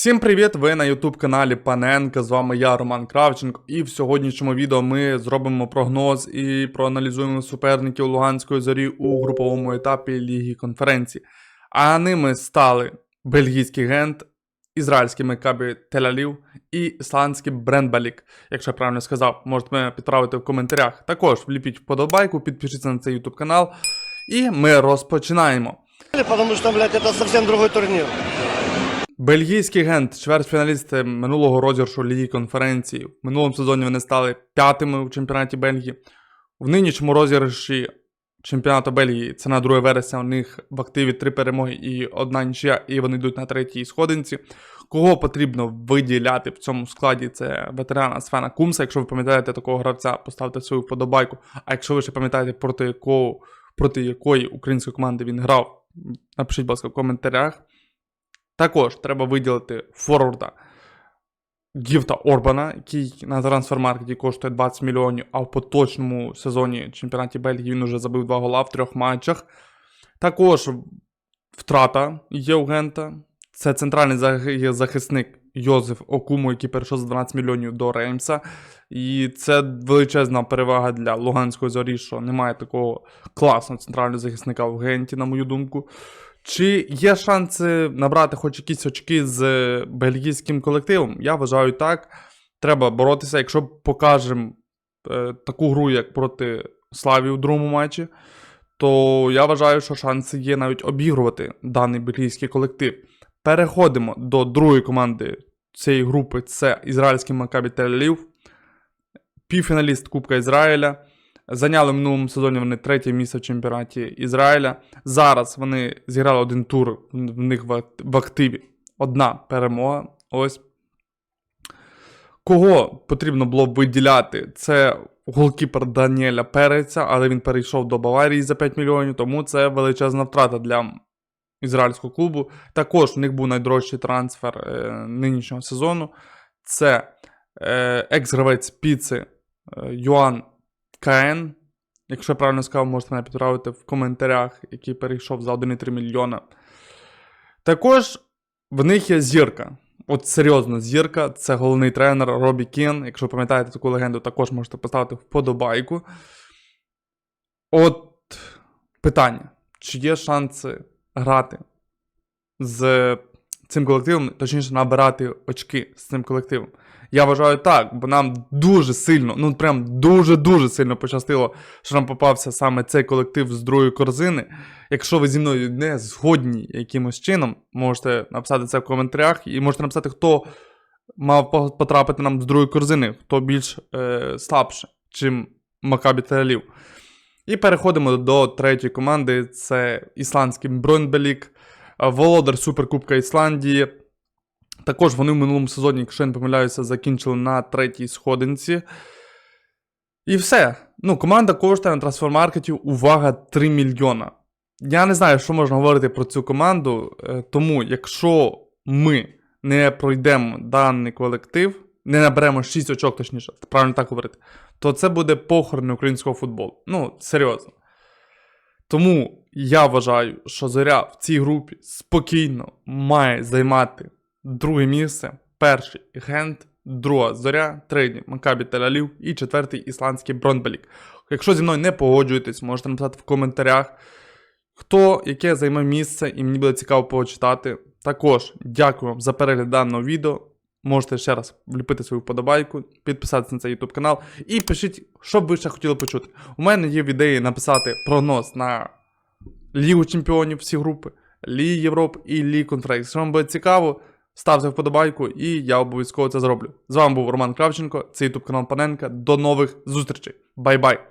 Всім привіт! Ви на YouTube каналі Паненка. З вами я, Роман Кравченко. І в сьогоднішньому відео ми зробимо прогноз і проаналізуємо суперників Луганської зорі у груповому етапі Ліги конференції. А ними стали бельгійський гент, ізраїльський Мекабі Тель-Авів і ісландський Брендбалік. Якщо я правильно сказав, можете мене підправити в коментарях. Також вліпіть вподобайку, підпишіться на цей YouTube канал. І ми розпочинаємо. Потому что, блядь, это совсем другой турнир. Бельгійський гент, чвертьфіналісти минулого розіграшу Ліги конференції. В минулому сезоні вони стали п'ятими у чемпіонаті Бельгії. В нинішньому розіграші чемпіонату Бельгії це на 2 вересня. У них в активі три перемоги і одна нічия, і вони йдуть на третій сходинці. Кого потрібно виділяти в цьому складі? Це ветерана Свена Кумса. Якщо ви пам'ятаєте такого гравця, поставте свою вподобайку. А якщо ви ще пам'ятаєте, проти якого проти якої української команди він грав, напишіть, будь ласка, в коментарях. Також треба виділити форварда Гіфта Орбана, який на трансфермаркеті коштує 20 мільйонів, а в поточному сезоні чемпіонаті Бельгії він уже забив два гола в трьох матчах. Також втрата Євгента. Це центральний захисник Йозеф Окуму, який перейшов з 12 мільйонів до Реймса. І це величезна перевага для Луганської зорі, що немає такого класного центрального захисника в Генті, на мою думку. Чи є шанси набрати хоч якісь очки з бельгійським колективом? Я вважаю так. Треба боротися. Якщо покажемо е, таку гру, як проти Славі у другому матчі, то я вважаю, що шанси є навіть обігрувати даний бельгійський колектив. Переходимо до другої команди цієї групи: це ізраїльський Макабі Тель-Авів, півфіналіст Кубка Ізраїля. Зайняли в минулому сезоні вони третє місце в чемпіонаті Ізраїля. Зараз вони зіграли один тур, в них в активі одна перемога. Ось. Кого потрібно було виділяти? Це голкіпер Даніеля Переця, але він перейшов до Баварії за 5 мільйонів, тому це величезна втрата для ізраїльського клубу. Також у них був найдорожчий трансфер е, нинішнього сезону. Це е, екс-гравець Піци е, Йоан КН. Якщо я правильно сказав, можете мене підправити в коментарях, який перейшов за 1,3 мільйона. Також в них є зірка. От серйозно, зірка, це головний тренер Робі Кін. Якщо пам'ятаєте таку легенду, також можете поставити вподобайку. От питання: чи є шанси грати з цим колективом, точніше, набирати очки з цим колективом? Я вважаю так, бо нам дуже сильно, ну прям дуже-дуже сильно пощастило, що нам попався саме цей колектив з другої корзини. Якщо ви зі мною не згодні якимось чином, можете написати це в коментарях і можете написати, хто мав потрапити нам з другої корзини, хто більш е, слабше, чим Макабі Тель-Авів. І переходимо до третьої команди: це ісландський Бронбелік, володар Суперкубка Ісландії. Також вони в минулому сезоні, якщо я не помиляюся, закінчили на третій сходинці. І все. Ну, команда коштує на трансфермаркеті, увага, 3 мільйона. Я не знаю, що можна говорити про цю команду, е, тому якщо ми не пройдемо даний колектив, не наберемо 6 очок, точніше, правильно так говорити, то це буде похорон українського футболу. Ну, серйозно. Тому я вважаю, що Зоря в цій групі спокійно має займати друге місце, перший Гент, друга Зоря, третій Макабі Тель-Авів і четвертий ісландський Бронбелік. Якщо зі мною не погоджуєтесь, можете написати в коментарях, хто яке займе місце, і мені буде цікаво почитати. Також дякую вам за перегляд даного відео. Можете ще раз вліпити свою вподобайку, підписатися на цей YouTube канал і пишіть, що б ви ще хотіли почути. У мене є в ідеї написати прогноз на Лігу Чемпіонів всі групи, Ліги Європи і Ліги Конференції. Якщо вам буде цікаво, ставте вподобайку і я обов'язково це зроблю. З вами був Роман Кравченко, це YouTube канал Паненка. До нових зустрічей. Бай-бай!